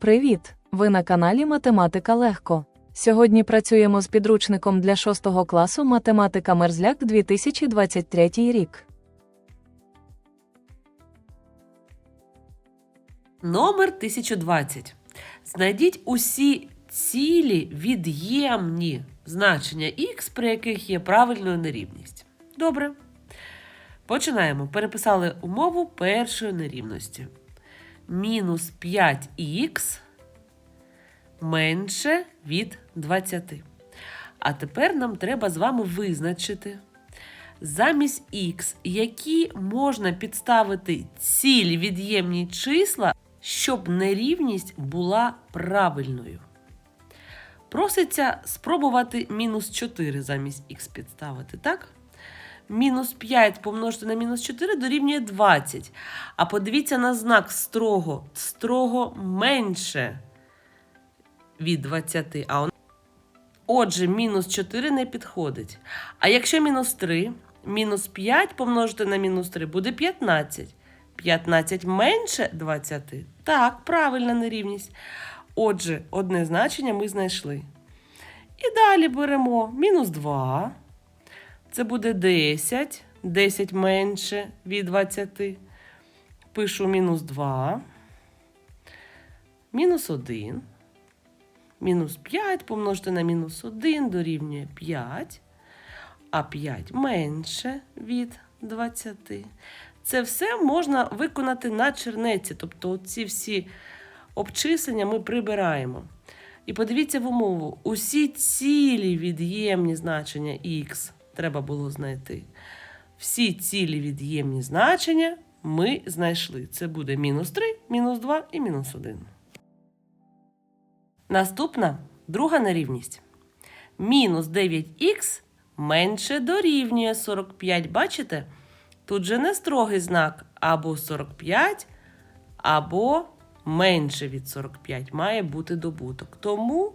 Привіт! Ви на каналі Математика Легко. Сьогодні працюємо з підручником для 6 класу Математика Мерзляк 2023 рік. Номер 1020. Знайдіть усі цілі від'ємні значення х, при яких є правильною нерівність. Добре. Починаємо. Переписали умову першої нерівності. Мінус 5х менше від 20. А тепер нам треба з вами визначити замість х, які можна підставити цілі від'ємні числа, щоб нерівність була правильною. Проситься спробувати мінус 4 замість х підставити, так? Мінус 5 помножити на мінус 4 дорівнює 20. А подивіться на знак строго, строго менше від 20. А он... Отже, мінус 4 не підходить. А якщо мінус 3, мінус 5 помножити на мінус 3 буде 15. 15 менше 20. Так, правильна нерівність. Отже, одне значення ми знайшли. І далі беремо мінус 2. Це буде 10. 10 менше від 20. Пишу мінус 2. Мінус 1. Мінус 5 помножити на мінус 1 дорівнює 5. А 5 менше від 20. Це все можна виконати на чернеці. Тобто ці всі обчислення ми прибираємо. І подивіться в умову: усі цілі від'ємні значення х треба було знайти. Всі цілі від'ємні значення ми знайшли. Це буде мінус 3, мінус 2 і мінус 1. Наступна друга нерівність. Мінус 9х менше дорівнює 45. Бачите? Тут же не строгий знак або 45, або менше від 45 має бути добуток. Тому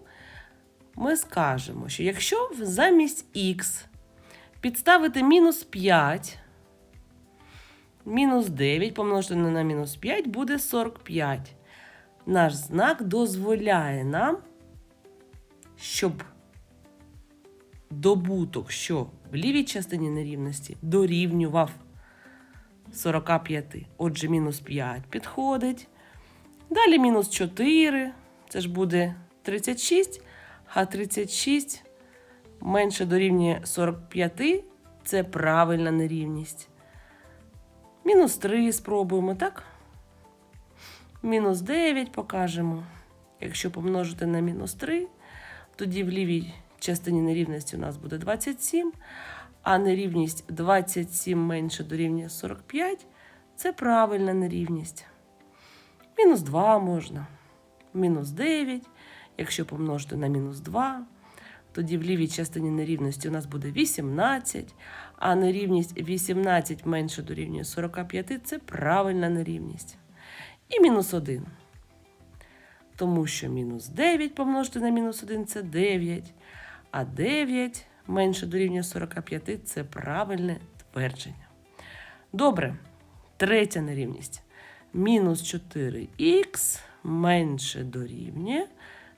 ми скажемо, що якщо замість х підставити мінус 5, мінус 9 помножити на мінус 5 буде 45. Наш знак дозволяє нам, щоб добуток, що в лівій частині нерівності дорівнював 45. Отже, мінус 5 підходить. Далі мінус 4. Це ж буде 36, а 36 менше дорівнює 45. Це правильна нерівність. Мінус 3 спробуємо, так? Мінус 9 покажемо. Якщо помножити на мінус 3, тоді в лівій частині нерівності у нас буде 27, а нерівність 27 менше дорівнює 45 це правильна нерівність. Мінус 2 можна. Мінус 9. Якщо помножити на мінус 2, тоді в лівій частині нерівності у нас буде 18, а нерівність 18 менше дорівнює 45 це правильна нерівність. І мінус 1. Тому що мінус 9 помножити на мінус 1 це 9, а 9 менше дорівнює 45 це правильне твердження. Добре, третя нерівність. Мінус 4х менше дорівнює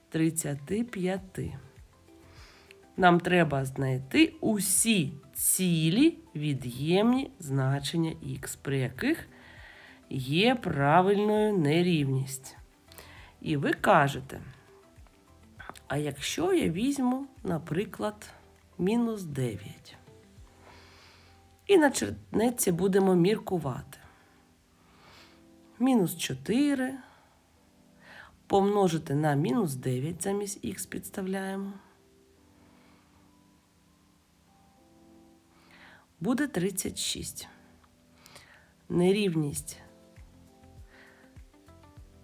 35. Нам треба знайти усі цілі від'ємні значення х, при яких є правильною нерівність. І ви кажете, а якщо я візьму, наприклад, мінус 9. І на чернеці будемо міркувати. Мінус 4 помножити на мінус 9 замість х підставляємо. Буде 36. Нерівність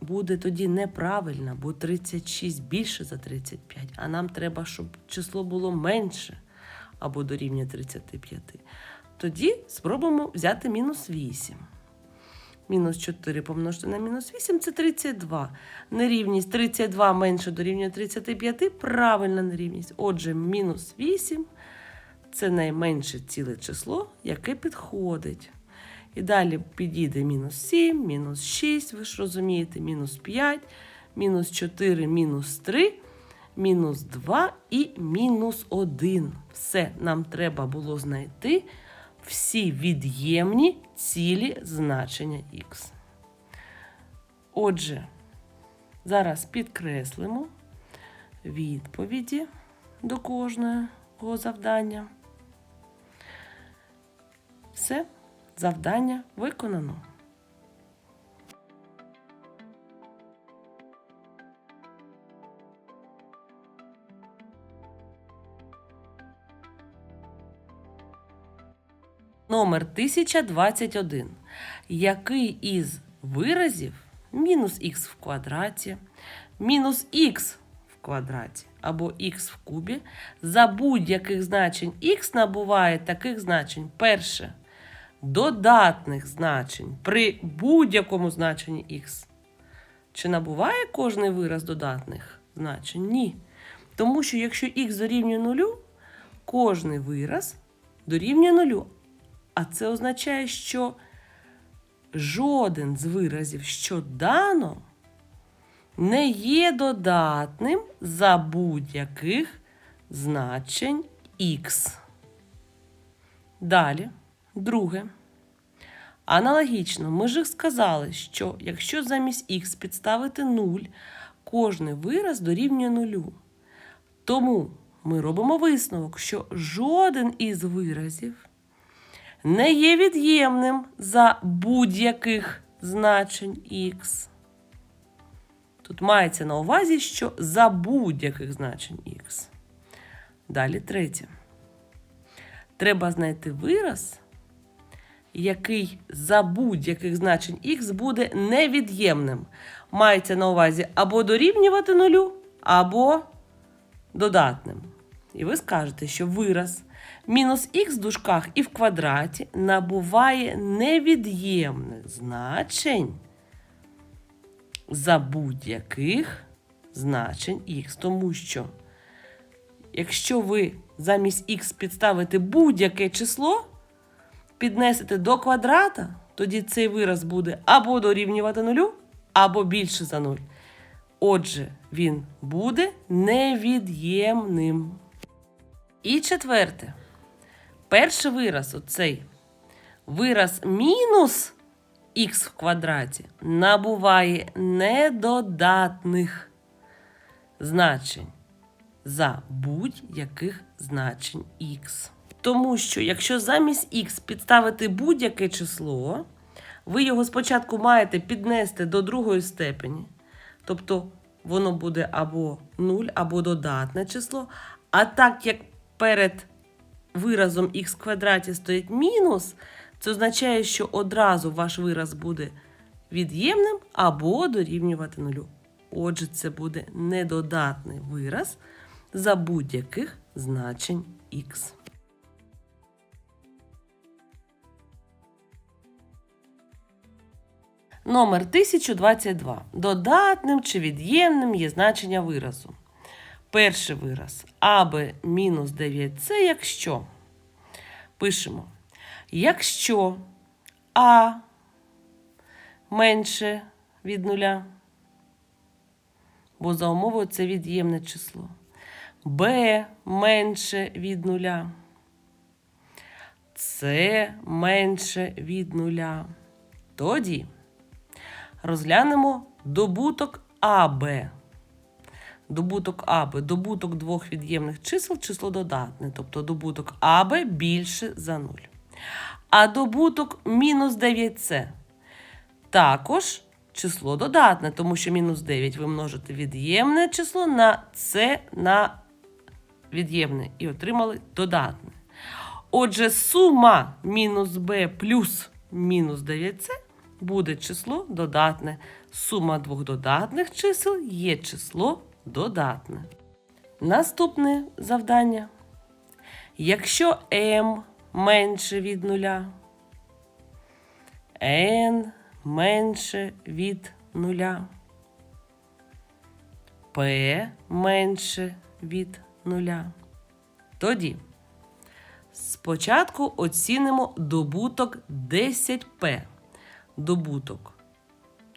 буде тоді неправильна, бо 36 більше за 35, а нам треба, щоб число було менше або дорівнює 35. Тоді спробуємо взяти мінус 8. Мінус 4 помножити на мінус 8 це 32. Нерівність 32 менше дорівнює 35. Правильна нерівність. Отже, мінус 8 це найменше ціле число, яке підходить. І далі підійде мінус 7, мінус 6, ви ж розумієте, мінус 5, мінус 4, мінус 3, мінус 2 і мінус 1. Все, нам треба було знайти всі від'ємні цілі значення х. Отже, зараз підкреслимо відповіді до кожного завдання. Все, завдання виконано. Номер 1021. Який із виразів мінус х в квадраті, мінус х в квадраті або х в кубі за будь-яких значень х набуває таких значень. Перше додатних значень при будь-якому значенні х. Чи набуває кожний вираз додатних значень? Ні. Тому що якщо х дорівнює нулю, кожний вираз дорівнює нулю. А це означає, що жоден з виразів, що дано, не є додатним за будь-яких значень х. Далі, друге. Аналогічно, ми ж сказали, що якщо замість х підставити 0, кожний вираз дорівнює нулю. Тому ми робимо висновок, що жоден із виразів не є від'ємним за будь-яких значень х. Тут мається на увазі, що за будь-яких значень х. Далі третє. Треба знайти вираз, який за будь-яких значень х буде невід'ємним. Мається на увазі або дорівнювати нулю, або додатним. І ви скажете, що вираз мінус х в дужках і в квадраті набуває невід'ємних значень за будь-яких значень х. Тому що, якщо ви замість х підставите будь-яке число, піднесете до квадрата, тоді цей вираз буде або дорівнювати нулю, або більше за нуль. Отже, він буде невід'ємним. І четверте. Перший вираз, оцей вираз мінус х в квадраті, набуває недодатних значень за будь-яких значень х. Тому що, якщо замість х підставити будь-яке число, ви його спочатку маєте піднести до другої степені. Тобто воно буде або 0, або додатне число. А так як перед виразом х квадраті стоїть мінус, це означає, що одразу ваш вираз буде від'ємним або дорівнювати нулю. Отже, це буде недодатний вираз за будь-яких значень х. Номер 1022. Додатним чи від'ємним є значення виразу. Перший вираз мінус 9 це якщо. Пишемо. Якщо А менше від нуля, бо за умовою це від'ємне число. Б менше від нуля. С менше від нуля. Тоді розглянемо добуток АБ. Добуток АБ, добуток двох від'ємних чисел, число додатне, тобто добуток АБ більше за 0. А добуток мінус 9С також число додатне, тому що мінус 9 ви множите від'ємне число на С на від'ємне і отримали додатне. Отже, сума мінус b плюс мінус 9c буде число додатне. Сума двох додатних чисел є число додатне. Наступне завдання. Якщо m менше від нуля, n менше від нуля, p менше від нуля, тоді Спочатку оцінимо добуток 10p. Добуток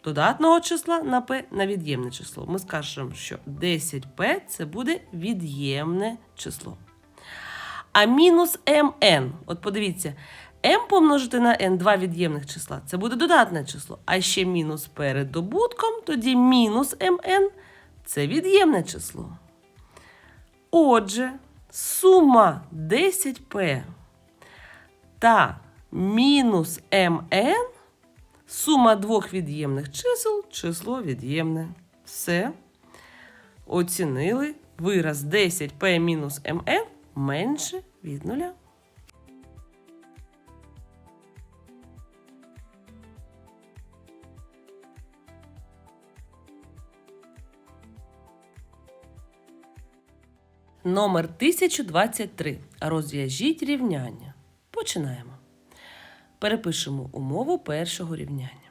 додатного числа на p на від'ємне число. Ми скажемо, що 10p це буде від'ємне число. А мінус mn, от подивіться, m помножити на n два від'ємних числа. Це буде додатне число. А ще мінус перед добутком, тоді мінус mn це від'ємне число. Отже, сума 10p та мінус mn сума двох від'ємних чисел число від'ємне. Все. Оцінили вираз 10p мінус mn менше від нуля. Номер 1023. Розв'яжіть рівняння. Починаємо. Перепишемо умову першого рівняння.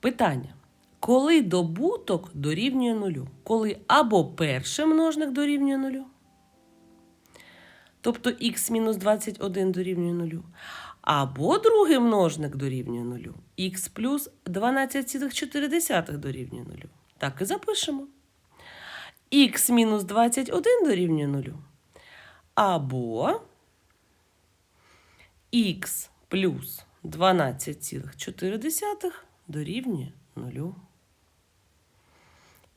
Питання. Коли добуток дорівнює нулю? Коли або перший множник дорівнює нулю, тобто х мінус 21 дорівнює нулю, або другий множник дорівнює нулю, х плюс 12,4 дорівнює нулю. Так і запишемо. х мінус 21 дорівнює нулю, або х плюс 12,4 дорівнює нулю.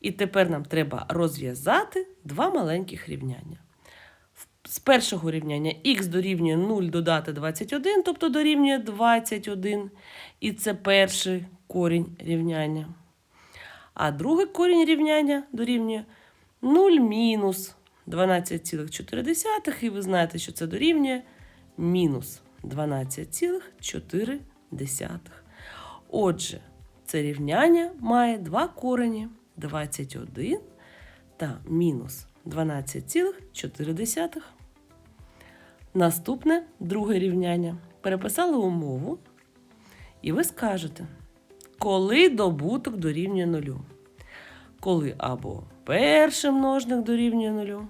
І тепер нам треба розв'язати два маленьких рівняння. З першого рівняння х дорівнює 0 додати 21, тобто дорівнює 21. І це перший корінь рівняння. А другий корінь рівняння дорівнює 0 мінус 12,4. І ви знаєте, що це дорівнює мінус 12,4. Отже, це рівняння має два корені 21 та мінус 12,4. Наступне друге рівняння. Переписали умову, і ви скажете, коли добуток дорівнює нулю. Коли або перший множник дорівнює нулю,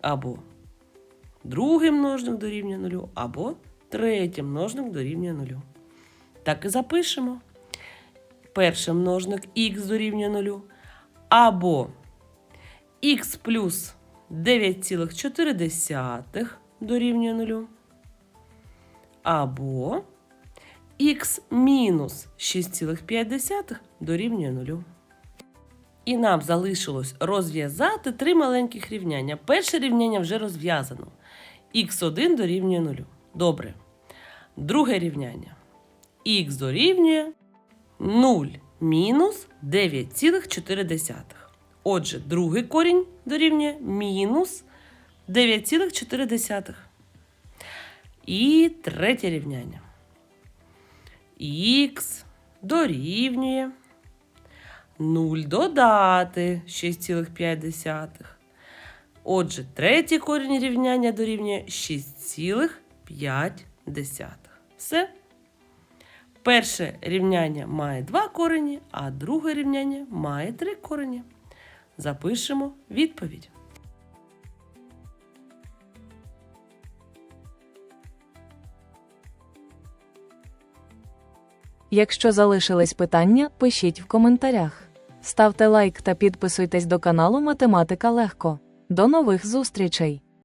або другий множник дорівнює нулю, або третій множник дорівнює нулю. Так і запишемо. Перший множник х дорівнює нулю, або х плюс 9,4 дорівнює нулю, або х мінус 6,5 дорівнює нулю. І нам залишилось розв'язати три маленьких рівняння. Перше рівняння вже розв'язано. Х1 дорівнює нулю. Добре. Друге рівняння. х дорівнює 0 мінус 9,4. Отже, другий корінь дорівнює мінус 9,4. І третє рівняння. х дорівнює 0 додати 6,5. Отже, третій корінь рівняння дорівнює 6,5. Все. Перше рівняння має два корені, а друге рівняння має три корені. Запишемо відповідь. Якщо залишились питання, пишіть в коментарях. Ставте лайк та підписуйтесь до каналу Математика Легко. До нових зустрічей!